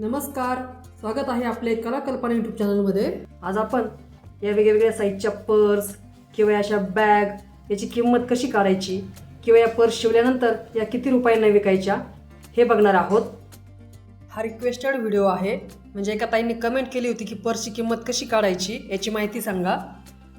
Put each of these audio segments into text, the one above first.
नमस्कार स्वागत आहे आपले कला कल्पना युट्यूब चॅनलमध्ये आज आपण या वेगवेगळ्या साईजच्या पर्स किंवा अशा बॅग याची किंमत कशी काढायची किंवा या पर्स शिवल्यानंतर या किती रुपयांना विकायच्या हे बघणार आहोत. हा रिक्वेस्टेड व्हिडिओ आहे. म्हणजे एका ताईंनी कमेंट केली होती की पर्सची किंमत कशी काढायची याची माहिती सांगा.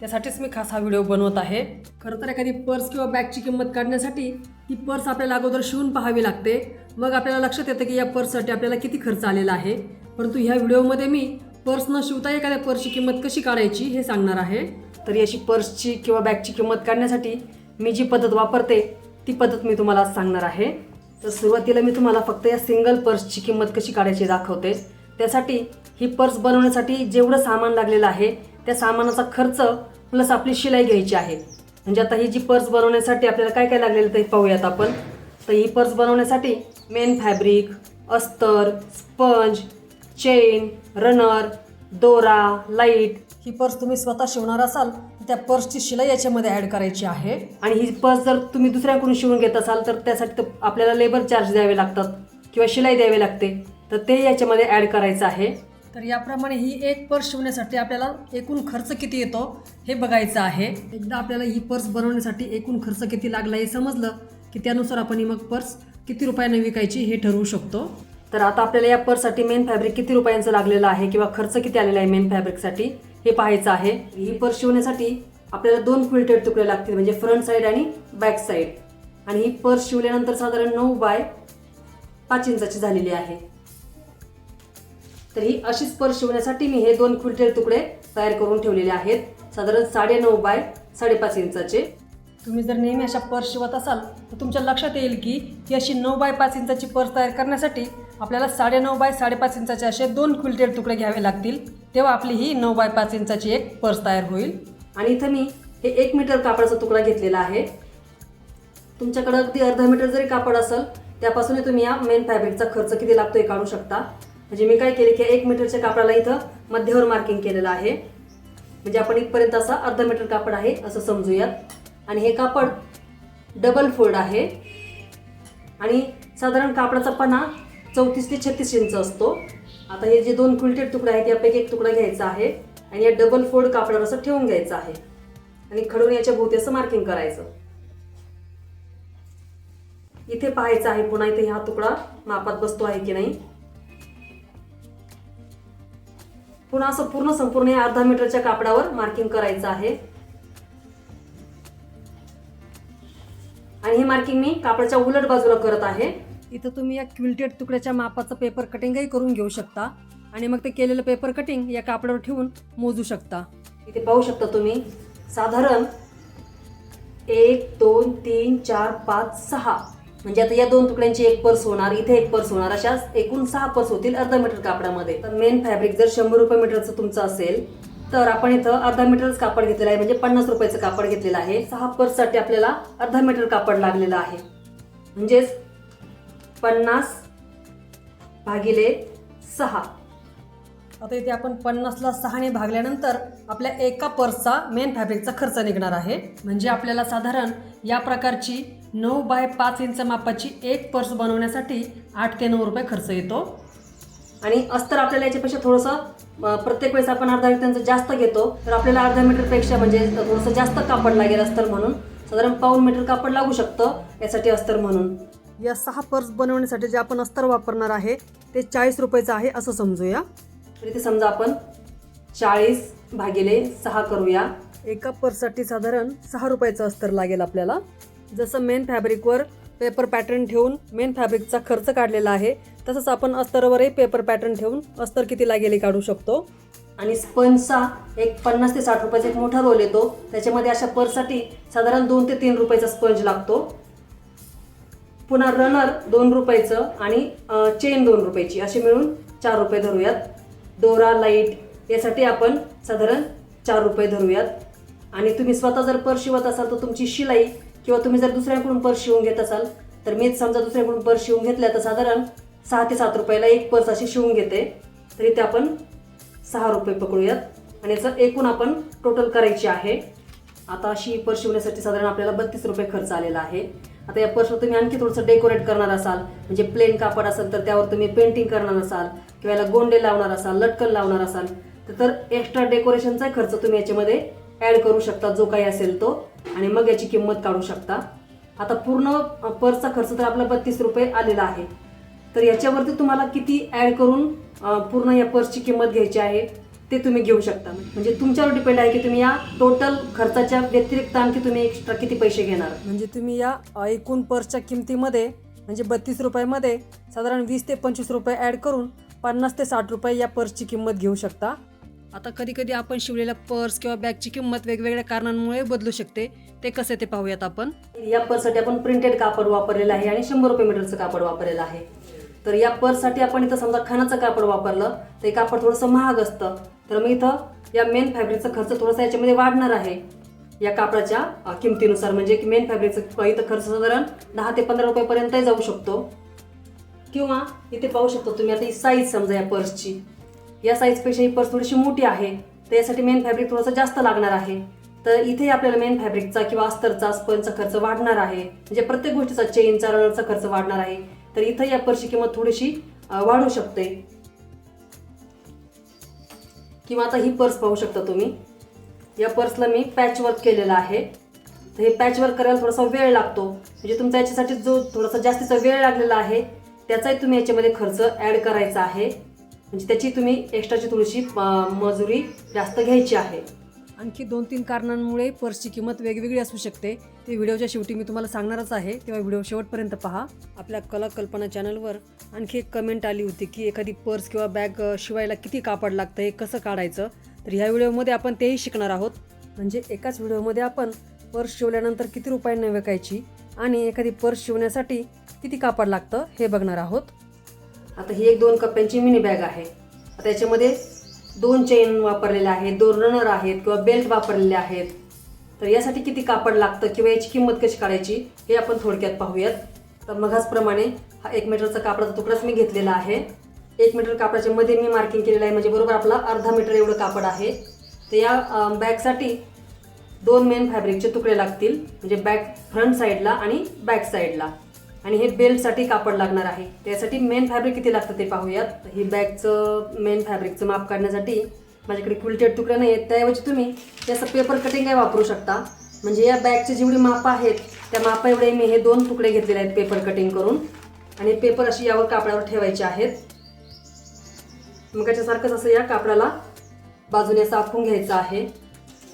त्यासाठीच मी खास हा व्हिडिओ बनवत आहे. खरं तर एखादी पर्स किंवा बॅगची किंमत काढण्यासाठी ती पर्स आपल्याला अगोदर शिवून पाहावी लागते. मग आपल्याला लक्षात येतं की या पर्ससाठी आपल्याला किती खर्च आलेला आहे. परंतु ह्या व्हिडिओमध्ये मी पर्स न शिवता एखाद्या पर्सची किंमत कशी काढायची हे सांगणार आहे. तर अशी पर्सची किंवा बॅगची किंमत काढण्यासाठी मी जी पद्धत वापरते ती पद्धत मी तुम्हाला सांगणार आहे. तर सुरुवातीला मी तुम्हाला फक्त या सिंगल पर्सची किंमत कशी काढायची दाखवते. त्यासाठी ही पर्स बनवण्यासाठी जेवढं सामान लागलेलं आहे त्या सामानाचा खर्च प्लस आपली शिलाई घ्यायची आहे. म्हणजे आता ही जी पर्स बनवण्यासाठी आपल्याला काय काय लागलेलं ते पाहूयात आपण. तर ही पर्स बनवण्यासाठी मेन फॅब्रिक अस्तर स्पंज चेन रनर दोरा लाइट ही पर्स तुम्ही स्वतः शिवणार असाल तर त्या पर्सची शिलाई याच्यामध्ये ॲड करायची आहे. आणि ही पर्स जर तुम्ही दुसऱ्याकडून शिवून घेत असाल तर त्यासाठी तर आपल्याला लेबर चार्ज द्यावे लागतात किंवा शिलाई द्यावी लागते. तर ते याच्यामध्ये ॲड करायचं आहे. तर याप्रमाणे ही एक पर्स शिवण्यासाठी आपल्याला एकूण खर्च किती येतो हे बघायचं आहे. एकदा आपल्याला ही पर्स बनवण्यासाठी एकूण खर्च किती लागला हे समजलं की त्यानुसार आपण ही मग पर्स किती रुपयाने विकायची हे ठरवू शकतो. तर आता आपल्याला या पर्ससाठी मेन फॅब्रिक किती रुपयांचं लागलेलं आहे किंवा खर्च किती आलेला आहे मेन फॅब्रिकसाठी हे पाहायचं आहे. ही पर्स शिवण्यासाठी आपल्याला दोन क्विल्टेड तुकडे लागतील म्हणजे फ्रंट साईड आणि बॅक साईड. आणि ही पर्स शिवल्यानंतर साधारण नऊ बाय पाच इंचाची झालेली आहे. तर ही अशीच पर्स शिवण्यासाठी मी हे दोन खुलटेड तुकडे तयार करून ठेवलेले आहेत. साधारण साडे नऊ बाय साडेपाच इंचाचे. तुम्ही जर नेहमी अशा पर्स शिवत असाल तर तुमच्या लक्षात येईल की ही अशी नऊ बाय पाच इंचाची पर्स तयार करण्यासाठी आपल्याला साडे नऊ बाय साडेपाच इंचाचे असे दोन खुलटेड तुकडे घ्यावे लागतील. तेव्हा आपली ही नऊ बाय पाच इंचाची एक पर्स तयार होईल. आणि इथं मी हे एक मीटर कापडाचा तुकडा घेतलेला आहे. तुमच्याकडं अगदी अर्धा मीटर जरी कापड असेल त्यापासूनही तुम्ही या मेन फॅब्रिकचा खर्च किती लागतो हे काढू शकता. म्हणजे मी काय केले की एक मीटरच्या कापडाला इथं मध्यावर मार्किंग केलेलं आहे. म्हणजे आपण इथपर्यंत असा अर्धा मीटर कापड आहे असं समजूयात. आणि हे कापड डबल फोल्ड आहे. आणि साधारण कापडाचा पन्हा चौतीस ते छत्तीस इंच असतो. आता हे जे दोन क्विल्टेड तुकडे आहेत यापैकी एक तुकडा घ्यायचा आहे आणि या डबल फोल्ड कापडावर असं ठेवून घ्यायचं आहे. आणि खडून याच्या भोवती असं मार्किंग करायचं. इथे पाहायचं आहे पुन्हा इथे हा तुकडा मापात बसतो आहे की नाही. पुन्हा असं पूर्ण संपूर्ण या अर्धा मीटरच्या कापडावर मार्किंग करायचं आहे. आणि हे मार्किंग मी कापडाच्या उलट बाजूला करत आहे. इथं तुम्ही या क्विल्टेड तुकड्याच्या मापाचं पेपर कटिंगही करून घेऊ शकता. आणि मग ते केलेलं पेपर कटिंग या कापडावर ठेवून मोजू शकता. इथे पाहू शकता तुम्ही साधारण एक दोन तीन चार पाच सहा. म्हणजे आता या दोन तुकड्यांची एक पर्स होणार इथे एक पर्स होणार अशा एकूण सहा पर्स होतील अर्धा मीटर कापडामध्ये. तर मेन फॅब्रिक जर शंभर रुपये मीटरचं तुमचं असेल तर आपण इथं अर्धा मीटरच कापड घेतलेलं आहे म्हणजे पन्नास रुपयाचं कापड घेतलेलं आहे. सहा पर्ससाठी आपल्याला अर्धा मीटर कापड लागलेलं आहे. म्हणजेच पन्नास भागिले सहा. आता इथे आपण पन्नासला सहाने भागल्यानंतर आपल्या एका पर्सचा मेन फॅब्रिकचा खर्च निघणार आहे. म्हणजे आपल्याला साधारण या प्रकारची नऊ बाय पाच इंच मापाची एक पर्स बनवण्यासाठी आठ ते नऊ रुपये खर्च येतो. आणि अस्तर आपल्याला याच्यापेक्षा थोडंसं प्रत्येक वेळेस आपण अर्धा मीटरचं जास्त घेतो तर आपल्याला अर्धा मीटरपेक्षा म्हणजे थोडंसं जास्त कापड लागेल अस्तर म्हणून. साधारण पाऊन मीटर कापड लागू शकतं यासाठी अस्तर म्हणून. या सहा पर्स बनवण्यासाठी जे आपण अस्तर वापरणार आहे ते चाळीस रुपयाचं आहे असं समजूया. तर इथे समजा आपण चाळीस भागिले सहा करूया. एका पर्ससाठी साधारण सहा रुपयाचं अस्तर लागेल आपल्याला. जसं मेन फॅब्रिकवर पेपर पॅटर्न ठेवून मेन फॅब्रिकचा खर्च काढलेला आहे तसंच आपण अस्तरवरही पेपर पॅटर्न ठेवून अस्तर किती लागेल काढू शकतो. आणि स्पंजचा एक पन्नास ते साठ रुपयाचा एक मोठा रोल येतो. त्याच्यामध्ये अशा पर्ससाठी साधारण दोन ते तीन रुपयाचा स्पंज लागतो. पुन्हा रनर दोन रुपयाचं आणि चेन दोन रुपयाची. असे मिळून चार रुपये धरूयात. दोरा लाइट यासाठी आपण साधारण चार रुपये धरूयात. आणि तुम्ही स्वतः जर पर्स शिवत असाल तर तुमची शिलाई किंवा तुम्ही जर दुसऱ्याकडून पर्स शिवून घेत असाल तर मीच समजा दुसऱ्याकडून पर्स शिवून घेतल्या तर साधारण सहा ते सात रुपयाला एक पर्स अशी शिवून घेते. तरी ते आपण सहा रुपये पकडूयात. आणि याचं एकूण आपण टोटल करायची आहे. आता अशी पर्स शिवण्यासाठी साधारण आपल्याला बत्तीस रुपये खर्च आलेला आहे. आता या पर्सवर तुम्ही आणखी थोडंसं डेकोरेट करणार असाल म्हणजे प्लेन कापड असेल तर त्यावर तुम्ही पेंटिंग करणार असाल किंवा याला गोंडे लावणार असाल लटकन लावणार असाल तर- तर एक्स्ट्रा डेकोरेशनचा खर्च तुम्ही याच्यामध्ये ॲड करू शकता जो काही असेल तो. आणि मग याची किंमत काढू शकता. आता पूर्ण पर्सचा खर्च तर आपला बत्तीस रुपये आलेला आहे. तर याच्यावरती तुम्हाला किती ऍड करून पूर्ण या पर्सची किंमत घ्यायची आहे ते तुम्ही घेऊ शकता. म्हणजे तुमच्यावर डिपेंड आहे की तुम्ही या टोटल खर्चाच्या व्यतिरिक्त आणखी तुम्ही एक्स्ट्रा किती पैसे घेणार. म्हणजे तुम्ही या एकूण पर्सच्या किमतीमध्ये म्हणजे बत्तीस रुपयामध्ये साधारण वीस ते पंचवीस रुपये ॲड करून पन्नास ते साठ रुपये या पर्सची किंमत घेऊ शकता. आता कधी कधी आपण शिवलेल्या पर्स किंवा बॅगची किंमत वेगवेगळ्या कारणांमुळे बदलू शकते. ते कसे ते पाहूयात आपण. या पर्ससाठी आपण प्रिंटेड कापड वापरलेलं आहे आणि शंभर रुपये मीटरचं कापड वापरलेलं आहे. तर या पर्ससाठी आपण इथं समजा खणाचं कापड वापरलं तर हे कापड थोडंसं महाग असतं. तर मग इथं या मेन फॅब्रिकचा खर्च थोडासा याच्यामध्ये वाढणार आहे. या कापडाच्या किमतीनुसार म्हणजे मेन फॅब्रिकचा इथं खर्च साधारण दहा ते पंधरा रुपयापर्यंतही जाऊ शकतो. किंवा इथे पाहू शकतो तुम्ही आता ही साईज समजा या पर्सची. या साईजपेक्षा ही पर्स थोडीशी मोठी आहे. तर यासाठी मेन फॅब्रिक थोडंसं जास्त लागणार आहे. तर इथे आपल्याला मेन फॅब्रिकचा किंवा अस्तरचा स्पंजचा खर्च वाढणार आहे. म्हणजे प्रत्येक गोष्टीचा चेनचा रनरचा खर्च वाढणार आहे. तर इथं या पर्सची किंमत थोडीशी वाढू शकते. किंवा आता ही पर्स पाहू शकता तुम्ही. या पर्सला मी पॅच वर्क केलेलं आहे. तर हे पॅच वर्क करायला थोडासा वेळ लागतो. म्हणजे तुमचा याच्यासाठी जो थोडासा जास्तीचा वेळ लागलेला आहे त्याचाही तुम्ही याच्यामध्ये खर्च ॲड करायचा आहे. म्हणजे त्याची तुम्ही एक्स्ट्राची थोडीशी मजुरी जास्त घ्यायची आहे. आणखी दोन तीन कारणांमुळे पर्सची किंमत वेगवेगळी असू शकते. ते व्हिडिओच्या शेवटी मी तुम्हाला सांगणारच आहे. तेव्हा व्हिडिओ शेवटपर्यंत पहा. आपल्या कला कल्पना चॅनलवर आणखी एक कमेंट आली होती की एखादी पर्स किंवा बॅग शिवायला किती कापड लागतं हे कसं काढायचं? तर ह्या व्हिडिओमध्ये आपण तेही शिकणार आहोत. म्हणजे एकाच व्हिडिओमध्ये आपण पर्स शिवल्यानंतर किती रुपयांना विकायची आणि एखादी पर्स शिवण्यासाठी किती कापड लागतं हे बघणार आहोत. आता ही एक दोन कप्प्यांची मिनी बॅग आहे. आता याच्यामध्ये दोन चेन वापरलेल्या आहेत दोन रनर आहेत किंवा बेल्ट वापरलेले आहेत. तर यासाठी किती कापड लागतं किंवा याची किंमत कशी काढायची हे आपण थोडक्यात पाहूयात. तर मगाचप्रमाणे हा एक मीटरचा कापडाचा तुकडाच मी घेतलेला आहे. एक मीटर कापडाच्या मध्ये मी मार्किंग केलेलं आहे म्हणजे बरोबर आपला अर्धा मीटर एवढं कापड आहे. तर या बॅगसाठी दोन मेन फॅब्रिकचे तुकडे लागतील म्हणजे बॅक फ्रंट साईडला आणि बॅक साईडला आणि हे बेल्टसाठी कापड लागणार आहे. त्यासाठी मेन फॅब्रिक किती लागतं ते पाहूयात. ही बॅगचं मेन फॅब्रिकचं माप काढण्यासाठी माझ्याकडे क्विल्टेड तुकड्या नाही आहेत. त्याऐवजी तुम्ही त्याचं पेपर कटिंग काय वापरू शकता. म्हणजे या बॅगचे जेवढी मापं आहेत त्या मापा एवढे मी हे दोन तुकडे घेतलेले आहेत पेपर कटिंग करून. आणि पेपर अशी यावर कापडावर ठेवायचे आहेत. मग त्याच्यासारखंच असं या कापडाला बाजूने असं आखून घ्यायचं आहे.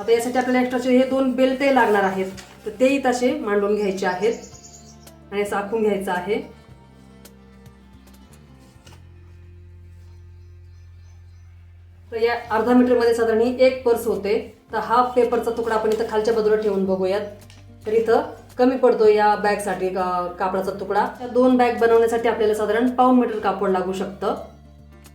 आता यासाठी आपल्याला एक्स्ट्राचे हे दोन बेल्टही लागणार आहेत. तर तेही तसे मांडून घ्यायचे आहेत. आणि साखून घ्यायचं आहे. तर या अर्धा मीटरमध्ये साधारण एक पर्स होते. तर हा पेपरचा तुकडा आपण इथं खालच्या बाजूला ठेवून बघूयात. तर इथं कमी पडतो या बॅगसाठी कापडाचा तुकडा. या दोन बॅग बनवण्यासाठी आपल्याला साधारण पाऊन मीटर कापड लागू शकतं.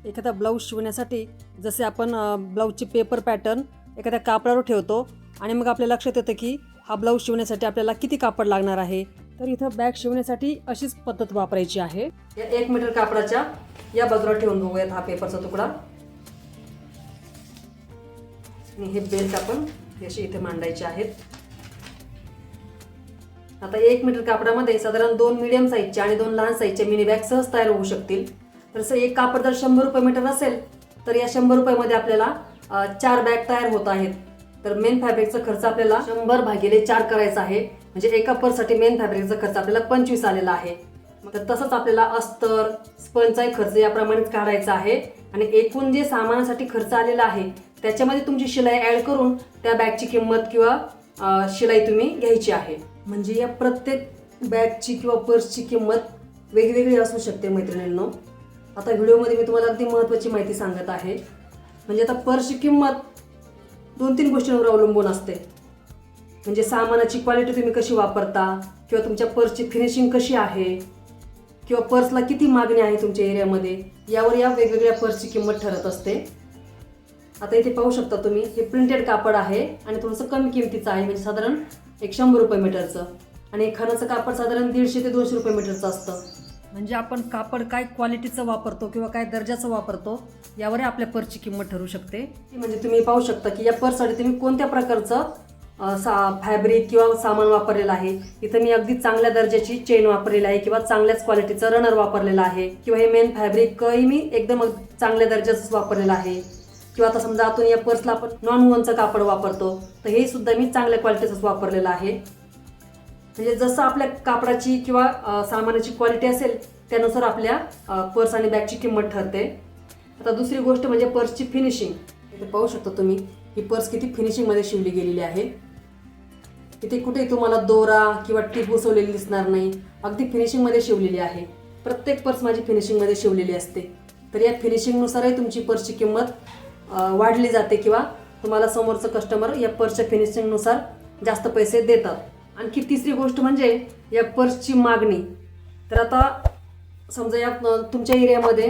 एखादा ब्लाऊज शिवण्यासाठी जसे आपण ब्लाऊजची पेपर पॅटर्न एखाद्या कापडावर ठेवतो आणि मग आपल्या लक्षात येतं की हा ब्लाऊज शिवण्यासाठी आपल्याला किती कापड लागणार आहे. तर इथं बॅग शिवण्यासाठी अशीच पद्धत वापरायची आहे. या एक मीटर कापडाच्या या बाजूला ठेवून बघूयात हा पेपरचा तुकडा. आणि हे बेल्ट आपण अशी इथे मांडायचे आहेत. आता एक मीटर कापडामध्ये साधारण दोन मिडियम साईजच्या आणि दोन लहान साईजच्या मिनी बॅग सहज तयार होऊ शकतील. तर एक कापड जर शंभर रुपये मीटर असेल तर या शंभर रुपयामध्ये आपल्याला चार बॅग तयार होत आहेत. तर मेन फॅब्रिकचा खर्च आपल्याला शंभर भागिले चार करायचा आहे. म्हणजे एका पर्ससाठी मेन फॅब्रिकचा खर्च आपल्याला पंचवीस आलेला आहे. तर तसंच आपल्याला अस्तर स्पंचाही खर्च याप्रमाणेच काढायचा आहे. आणि एकूण जे सामानासाठी खर्च आलेला आहे त्याच्यामध्ये तुमची शिलाई ॲड करून त्या बॅगची किंमत किंवा शिलाई तुम्ही घ्यायची आहे. म्हणजे या प्रत्येक बॅगची किंवा पर्सची किंमत वेगवेगळी असू शकते मैत्रिणींनो. आता व्हिडिओमध्ये मी तुम्हाला अगदी महत्त्वाची माहिती सांगत आहे. म्हणजे आता पर्सची किंमत दोन तीन गोष्टींवर अवलंबून असते. म्हणजे सामानाची क्वालिटी तुम्ही कशी वापरता? किंवा तुमच्या पर्सची फिनिशिंग कशी आहे? किंवा पर्सला किती मागणी आहे तुमच्या एरियामध्ये यावर या वेगवेगळ्या पर्सची किंमत ठरत असते. आता इथे पाहू शकता तुम्ही हे प्रिंटेड कापड आहे आणि थोडंसं कमी किमतीचं आहे म्हणजे साधारण एक शंभर रुपये मीटरचं. आणि खणाचं कापड साधारण दीडशे ते दोनशे रुपये मीटरचं असतं. म्हणजे आपण कापड काय क्वालिटीचं वापरतो किंवा काय दर्जाचं वापरतो यावरही आपल्या पर्सची किंमत ठरू शकते. म्हणजे तुम्ही पाहू शकता की या पर्ससाठी तुम्ही कोणत्या प्रकारचं सा फॅब्रिक किंवा सामान वापरलेलं आहे. इथं मी अगदी चांगल्या दर्जाची चेन वापरलेली आहे किंवा चांगल्याच क्वालिटीचं रनर वापरलेलं आहे. किंवा हे मेन फॅब्रिकही मी एकदम चांगल्या दर्जाचं वापरलेलं आहे. किंवा आता समजा आतून या पर्सला आपण नॉन वनचं कापड वापरतो तर हे सुद्धा मी चांगल्या क्वालिटीचंच वापरलेलं आहे. म्हणजे जसं आपल्या कापडाची किंवा सामानाची क्वालिटी असेल त्यानुसार आपल्या पर्स आणि बॅगची किंमत ठरते. आता दुसरी गोष्ट म्हणजे पर्सची फिनिशिंग इथे पाहू शकता तुम्ही ही पर्स किती फिनिशिंगमध्ये शिवली गेलेली आहे. इथे कुठेही तुम्हाला दोरा किंवा टीप बसवलेली दिसणार नाही. अगदी फिनिशिंगमध्ये शिवलेली आहे. प्रत्येक पर्स माझी फिनिशिंगमध्ये शिवलेली असते. तर या फिनिशिंगनुसारही तुमची पर्सची किंमत वाढली जाते किंवा तुम्हाला समोरचं कस्टमर या पर्सच्या फिनिशिंगनुसार जास्त पैसे देतात. आणखी तिसरी गोष्ट म्हणजे या पर्सची मागणी. तर आता समजा या तुमच्या एरियामध्ये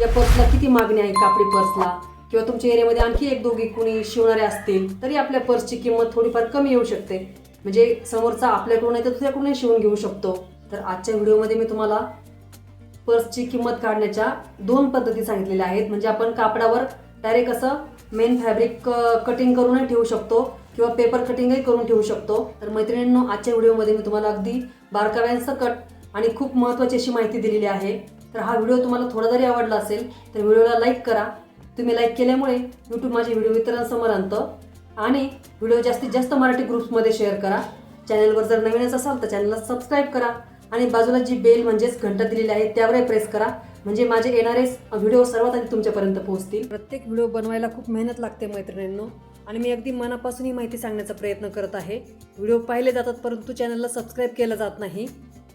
या पर्सला किती मागणी आहे कापडी पर्सला किंवा तुमच्या एरियामध्ये आणखी एक दोघी कुणी शिवणारे असतील तरी आपल्या पर्सची किंमत थोडीफार कमी येऊ शकते. म्हणजे समोरचा आपल्याकडून आहे तर तुझ्याकडूनही शिवून घेऊ शकतो. तर आजच्या व्हिडिओमध्ये मी तुम्हाला पर्सची किंमत काढण्याच्या दोन पद्धती सांगितलेल्या आहेत. म्हणजे आपण कापडावर डायरेक्ट असं मेन फॅब्रिक कटिंग करूनही ठेवू शकतो किंवा पेपर कटिंगही करून ठेवू शकतो. तर मैत्रिणींनो आजच्या व्हिडिओमध्ये मी तुम्हाला अगदी बारकाव्यांसकट आणि खूप महत्त्वाची अशी माहिती दिलेली आहे. तर हा व्हिडिओ तुम्हाला थोडा जरी आवडला असेल तर व्हिडिओला लाईक करा. तुम्ही लाईक केल्यामुळे यूट्यूब माझे व्हिडिओ इतरांसमोर आणतं. आणि व्हिडिओ जास्तीत जास्त मराठी ग्रुप्समध्ये शेअर करा. चॅनलवर जर नवीनच असाल तर चॅनलला सबस्क्राईब करा. आणि बाजूला जी बेल म्हणजेच घंटा दिलेली आहे त्यावरही प्रेस करा. म्हणजे माझे येणारे व्हिडिओ सर्वात आधी तुमच्यापर्यंत पोहोचतील. प्रत्येक व्हिडिओ बनवायला खूप मेहनत लागते मैत्रिणींनो. आणि मी अगदी मनापासून ही माहिती सांगण्याचा प्रयत्न करत आहे. व्हिडिओ पाहिले जातात परंतु चॅनलला सबस्क्राईब केलं जात नाही.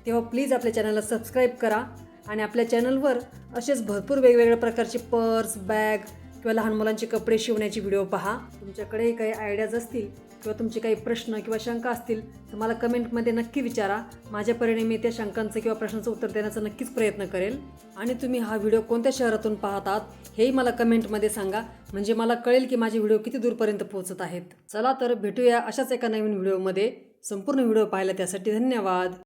तेव्हा प्लीज आपल्या चॅनलला सबस्क्राईब करा. आणि आपल्या चॅनलवर असेच भरपूर वेगवेगळ्या प्रकारचे पर्स बॅग किंवा लहान मुलांचे कपडे शिवण्याचे व्हिडिओ पहा. तुमच्याकडे काही आयडियाज असतील किंवा तुमचे काही प्रश्न किंवा शंका असतील तर मला कमेंटमध्ये नक्की विचारा. माझ्या परीने मी त्या शंकांचं किंवा प्रश्नाचं उत्तर देण्याचा नक्कीच प्रयत्न करेल. आणि तुम्ही हा व्हिडिओ कोणत्या शहरातून पाहतात हेही मला कमेंटमध्ये सांगा. म्हणजे मला कळेल की माझे व्हिडिओ किती दूरपर्यंत पोहोचत आहेत. चला तर भेटूया अशाच एका नवीन व्हिडिओमध्ये. संपूर्ण व्हिडिओ पाहिला त्यासाठी धन्यवाद.